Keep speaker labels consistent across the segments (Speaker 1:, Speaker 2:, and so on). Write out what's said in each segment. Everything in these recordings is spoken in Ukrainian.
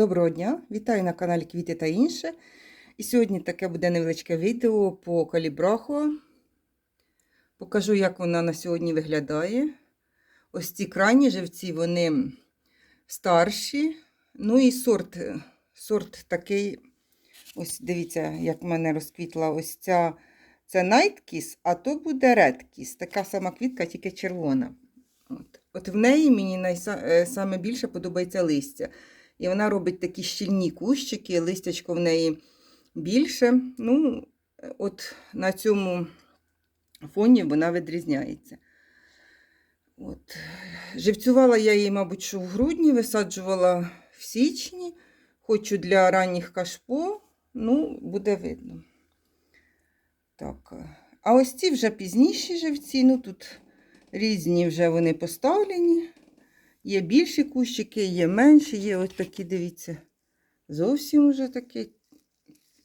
Speaker 1: Доброго дня! Вітаю на каналі Квіти та інше. І сьогодні таке буде невеличке відео по калібраху. Покажу, як вона на сьогодні виглядає. Ось ці крайні живці, вони старші. Ну і сорт, сорт такий, ось дивіться, як в мене розквітла ось ця це Kiss, а то буде Kiss. Така сама квітка, тільки червона. От, От в неї мені найса, е, саме подобається листя. І вона робить такі щільні кущики, листячко в неї більше. Ну, от на цьому фоні вона відрізняється. От. Живцювала я її, мабуть, що в грудні, висаджувала в січні. Хочу для ранніх кашпо, ну, буде видно. Так. А ось ці вже пізніші живці, ну тут різні вже вони поставлені. Є більші кущики, є менші, є ось такі, дивіться, зовсім вже такі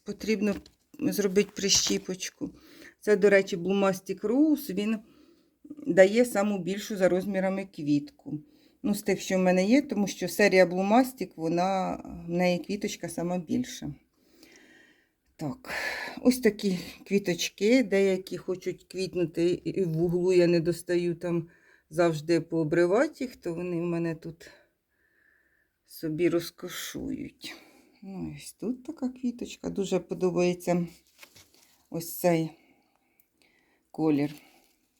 Speaker 1: потрібно зробити прищіпочку. Це, до речі, Blue Rose, він дає саму більшу за розмірами квітку. Ну, з тих, що в мене є, тому що серія Blue вона, в неї квіточка сама більша. Так, ось такі квіточки, деякі хочуть квітнути, і в углу я не достаю там завжди пообривати їх, то вони в мене тут собі розкошують. Ну, ось тут така квіточка. Дуже подобається ось цей колір.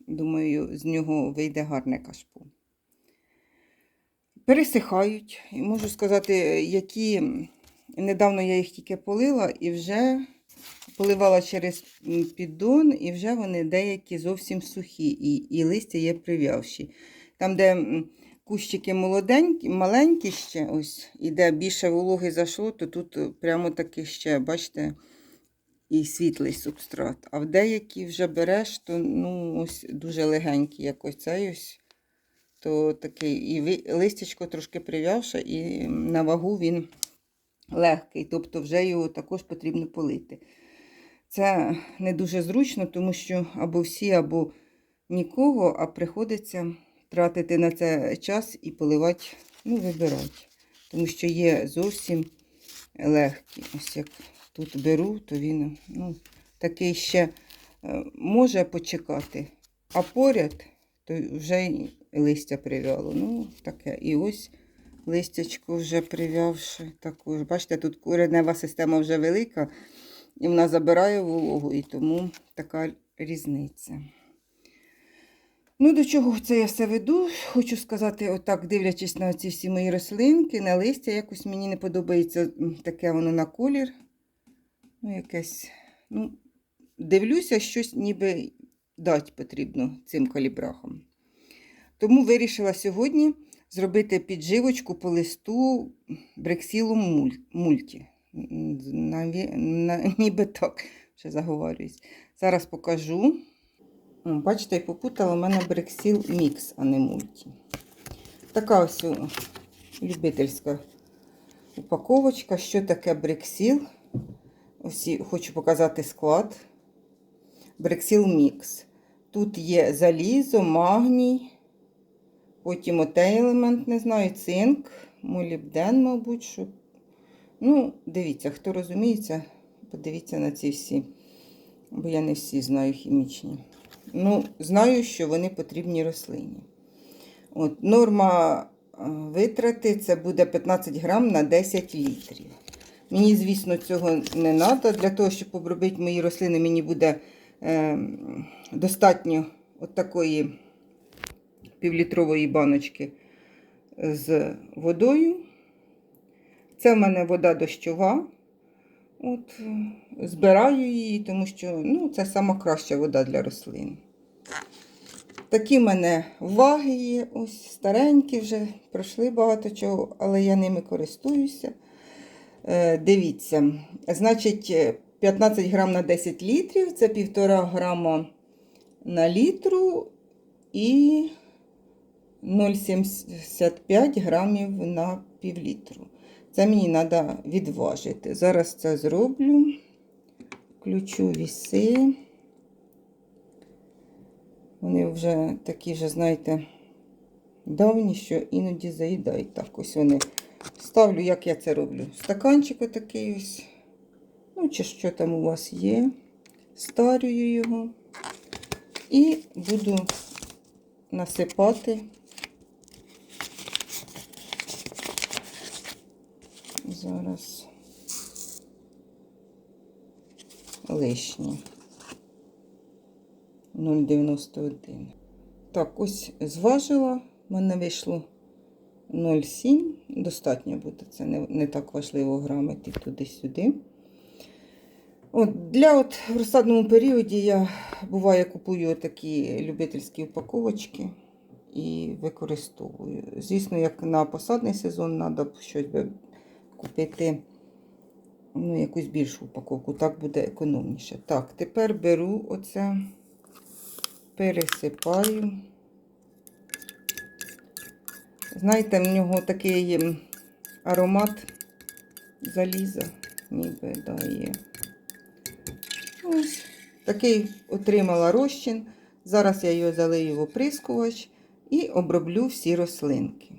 Speaker 1: Думаю, з нього вийде гарне кашпо. Пересихають. І можу сказати, які недавно я їх тільки полила і вже поливала через піддон, і вже вони деякі зовсім сухі, і і листя є прив'явші. Там, де кущики молоденькі, маленькі ще, ось, і де більше вологи зайшло, то тут прямо таки ще, бачите, і світлий субстрат. А в деякі вже береш, то ну, ось дуже легенькі, як ось цей ось. То такий, і листячко трошки прив'явше, і на вагу він легкий, тобто вже його також потрібно полити. Це не дуже зручно, тому що або всі, або нікого, а приходиться тратити на це час і поливати, ну, вибирати. Тому що є зовсім легкі. Ось як тут беру, то він ну, такий ще е, може почекати, а поряд то вже листя прив'яло. Ну, таке. І ось листячко вже прив'явши також. Бачите, тут коренева система вже велика. І вона забирає вологу, і тому така різниця. Ну, до чого це я все веду? Хочу сказати, отак, дивлячись на ці всі мої рослинки, на листя, якось мені не подобається таке воно на колір. Ну, якесь, ну, дивлюся, щось ніби дати потрібно цим калібрахам. Тому вирішила сьогодні зробити підживочку по листу брексілу мульті. Ніби так, ще заговорююсь. Зараз покажу. Бачите, я попутала у мене брексіл мікс, а не мульті. Така ось любительська упаковочка. Що таке брексіл? Ось хочу показати склад. Брексіл мікс. Тут є залізо, магній, потім отей елемент, не знаю, цинк, молібден, мабуть, що Ну, дивіться, хто розуміється, подивіться на ці всі, бо я не всі знаю хімічні. Ну, знаю, що вони потрібні рослині. От, Норма витрати це буде 15 грам на 10 літрів. Мені, звісно, цього не треба. Для того, щоб обробити мої рослини, мені буде е, достатньо от такої півлітрової баночки з водою. Це в мене вода дощова. От, Збираю її, тому що ну, це сама краща вода для рослин. Такі в мене ваги є, ось старенькі вже, пройшли багато чого, але я ними користуюся. Е, Дивіться, значить, 15 грам на 10 літрів, це 1,5 грама на літру і 0,75 грамів на півлітру. Це мені треба відважити. Зараз це зроблю. Включу віси. Вони вже такі, вже, знаєте, давні, що іноді заїдають. Так, ось вони Ставлю, як я це роблю. Стаканчик отакий ось. Ну, чи що там у вас є. Старюю його. І буду насипати. Зараз лишні. 0,91. Так, ось зважила. В мене вийшло 0,7. Достатньо буде. Це не, не так важливо грамити туди-сюди. От, Для от в розсадному періоді я буває купую такі любительські упаковочки і використовую. Звісно, як на посадний сезон треба щось купити ну, якусь більшу упаковку, так буде економніше. Так, тепер беру оце, пересипаю. Знаєте, в нього такий аромат заліза, ніби дає. Ось такий отримала розчин. Зараз я його залию в оприскувач і оброблю всі рослинки.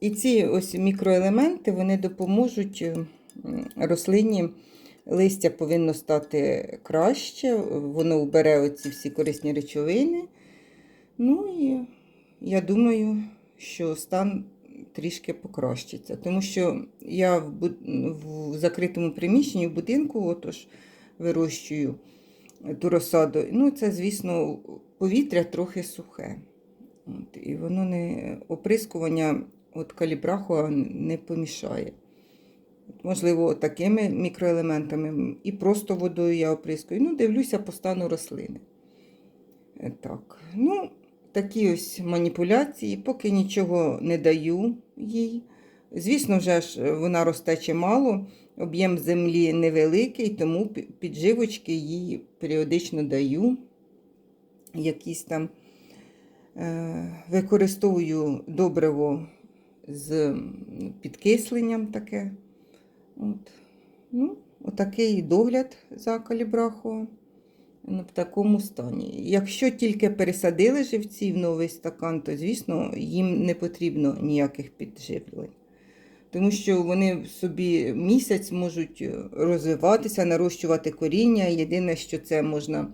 Speaker 1: І ці ось мікроелементи вони допоможуть е, рослині. Листя повинно стати краще, воно вбере оці всі корисні речовини. Ну і я думаю, що стан трішки покращиться. Тому що я в, буд- в закритому приміщенні в будинку отож, вирощую ту розсаду. Ну, це, звісно, повітря трохи сухе. От, і воно не оприскування от калібраху не помішає. Можливо, такими мікроелементами і просто водою я оприскую. Ну, дивлюся по стану рослини. Е, Так, ну, такі ось маніпуляції, поки нічого не даю їй. Звісно, вже ж вона росте чимало, об'єм землі невеликий, тому підживочки їй періодично даю. Якісь там е, використовую добриво з підкисленням таке. От. Ну, отакий догляд за калібрахою ну, в такому стані. Якщо тільки пересадили живці в новий стакан, то, звісно, їм не потрібно ніяких підживлень. Тому що вони собі місяць можуть е, розвиватися, нарощувати коріння. Єдине, що це можна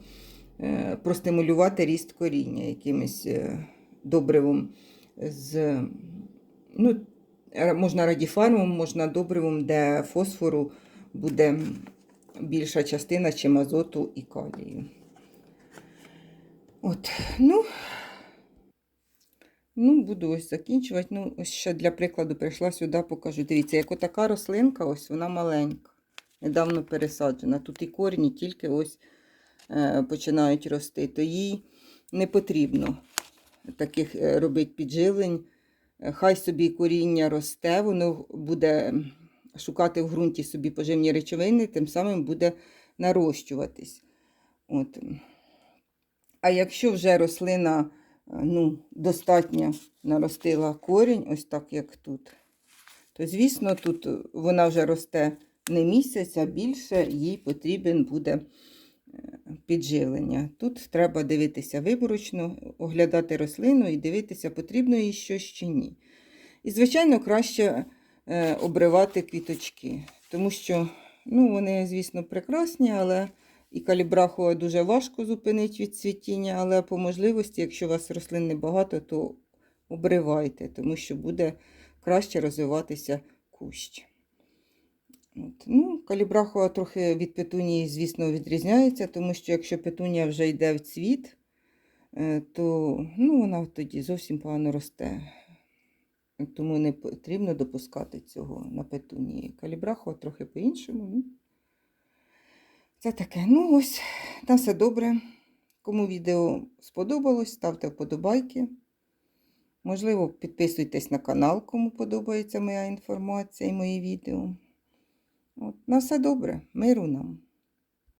Speaker 1: е, простимулювати ріст коріння якимось е, добривом з ну, можна радіфармом, можна добривом, де фосфору буде більша частина, чим азоту і калію. От, ну, ну, буду ось закінчувати. Ну, ось ще для прикладу прийшла сюди, покажу. Дивіться, як отака рослинка, ось вона маленька, недавно пересаджена. Тут і корні тільки ось е, починають рости, то їй не потрібно таких е, робити підживлень. Хай собі коріння росте, воно буде шукати в ґрунті собі поживні речовини, тим самим буде нарощуватись. От. А якщо вже рослина ну, достатньо наростила корінь, ось так як тут, то, звісно, тут вона вже росте не місяць, а більше, їй потрібен буде підживлення. Тут треба дивитися виборочно, оглядати рослину і дивитися, потрібно їй щось чи ні. І, звичайно, краще е, обривати квіточки, тому що ну, вони, звісно, прекрасні, але і калібраху дуже важко зупинити від цвітіння, але по можливості, якщо у вас рослин небагато, то обривайте, тому що буде краще розвиватися кущ. От. Ну, калібрахова трохи від петунії, звісно, відрізняється, тому що якщо петунія вже йде в цвіт, е, то ну, вона тоді зовсім погано росте. Тому не потрібно допускати цього на петунії. Калібрахова трохи по-іншому. Ну. Це таке. Ну, ось, на все добре. Кому відео сподобалось, ставте вподобайки. Можливо, підписуйтесь на канал, кому подобається моя інформація і мої відео. От, на все добре, миру нам.